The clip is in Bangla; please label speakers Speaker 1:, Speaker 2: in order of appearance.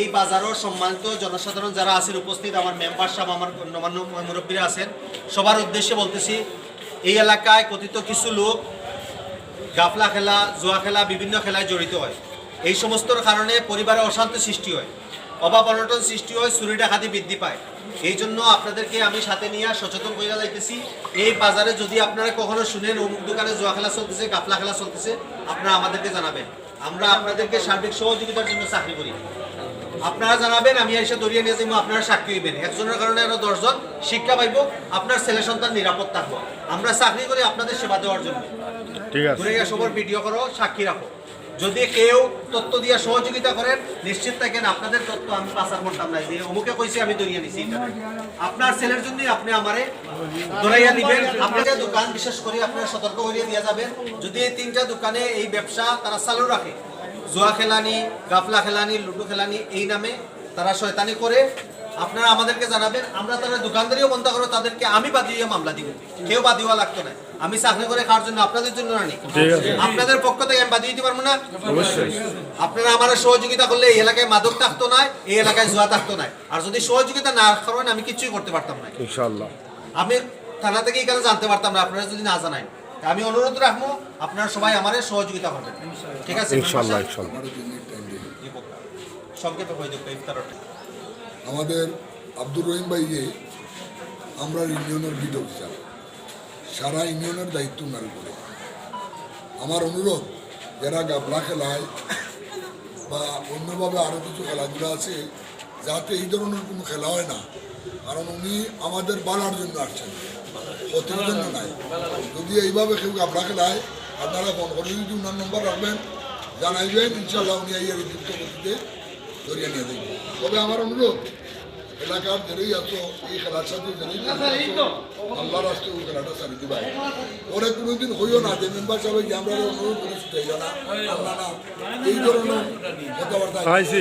Speaker 1: এই বাজারও সম্মানিত জনসাধারণ যারা আছেন উপস্থিত, আমার মেম্বার সাহেব, আমার নবান্ন মুরব্বীরা আছেন, সবার উদ্দেশ্যে বলতেছি, এই এলাকায় কথিত কিছু লোক গাফলা খেলা, জুয়া খেলা, বিভিন্ন খেলায় জড়িত হয়। এই সমস্তর কারণে পরিবারে অশান্তি সৃষ্টি হয়, অভাব অনটন সৃষ্টি হয়, চুরি ডাকাতি বৃদ্ধি পায়। এই জন্য আপনাদেরকে আমি সাথে নিয়ে সচেতন করে যাইতেছি, এই বাজারে যদি আপনারা কখনো শুনেন অমুক দোকানে জুয়া খেলা চলতেছে, গাফলা খেলা চলতেছে, আপনারা আমাদেরকে জানাবেন। আমরা আপনাদেরকে সার্বিক সহযোগিতার জন্য চাকরি করি। আপনারা জানাবেন আমি এসে দরিয়ে নিয়ে যাব আপনারা সাক্ষী হইবেন। একজনের কারণে আরও দশজন শিক্ষা পাইব আপনার ছেলে সন্তান নিরাপদ থাকব। আমরা চাকরি করি আপনাদের সেবা দেওয়ার জন্য।
Speaker 2: ঠিক আছে।
Speaker 1: সবার ভিডিও করো সাক্ষী রাখো। যদি কেউ তথ্য দিয়ে সহযোগিতা করেন, নিশ্চিত থাকেন আপনাদের তথ্য আমি পাচার করতাম না যে অমুকে কইছে, আমি দরিয়ে নিছি আপনার ছেলের জন্য আপনি আমারে দরাইয়া দিবেন। আপনাদের দোকান বিশেষ করে আপনারা সতর্ক করিয়ে দিয়ে যাবেন, যদি এই তিনটা দোকানে এই ব্যবসা তারা চালু রাখে, জোয়া খেলানি, গাফলা খেলানি, লুডু খেলানি, এই নামে তারা শয়তানি করে, আপনারা আমাদেরকে জানাবেন, আমরা তাদের দোকানদারিও বন্ধ করব তাদেরকে আমি বাদিয়ে মামলা দিব। কেউ বাদিওয়া লাগতো না। আমি চাকরি করে খাওয়ার জন্য আপনাদের জন্য না নি। আপনাদের পক্ষ থেকে আমি বাদিয়ে দিতে পারব না।
Speaker 2: অবশ্যই।
Speaker 1: আপনারা আমার সহযোগিতা করলে এই এলাকায় মাদক থাকতো না এই এলাকায় জুয়া থাকতো না। আর যদি সহযোগিতা না করেন আমি কিছুই করতে পারতাম না।
Speaker 2: ইনশাআল্লাহ।
Speaker 1: আমি থানা থেকে এখানে জানতে পারতাম না আপনারা যদি না জানাই আমি অনুরোধ রাখব আপনারা সবাই আমার সহযোগিতা করবেন। ঠিক আছে?
Speaker 2: ইনশাআল্লাহ ইনশাআল্লাহ।
Speaker 1: সংক্ষেপে হয়ে যাবে ইফতারটা।
Speaker 3: আমাদের আব্দুর রহিম ভাই যে আমরা ইউনিয়নের বিড অফিসার সারা ইউনিয়নের দায়িত্ব ওনার উপরে। আমার অনুরোধ যারা গাবলা খেলায় বা অন্যভাবে আরও কিছু খেলাধুলা আছে, যাতে এই ধরনের কোনো খেলা হয় না। কারণ উনি আমাদের বাড়ার জন্য আসছেন, ক্ষতির জন্য নাই। যদি এইভাবে কেউ গাবলা খেলায়, আপনারা ফোন করে যদি উনার নম্বর রাখবেন, জানাইবেন ইনশাল্লাহ উনি এই যুক্ত গতিতে ধরিয়ে নিয়ে দেখবেন তবে আমার অনুরোধ এলাকার যেই আছো এই খেলার সাথে যেই আল্লাহ রাষ্ট্রে ওই খেলাটা সারি দিবা পরে কোনোদিন হইও না, যে মেম্বার সাহেব আমরা অনুরোধ করে না না, এই ধরনের কথাবার্তা।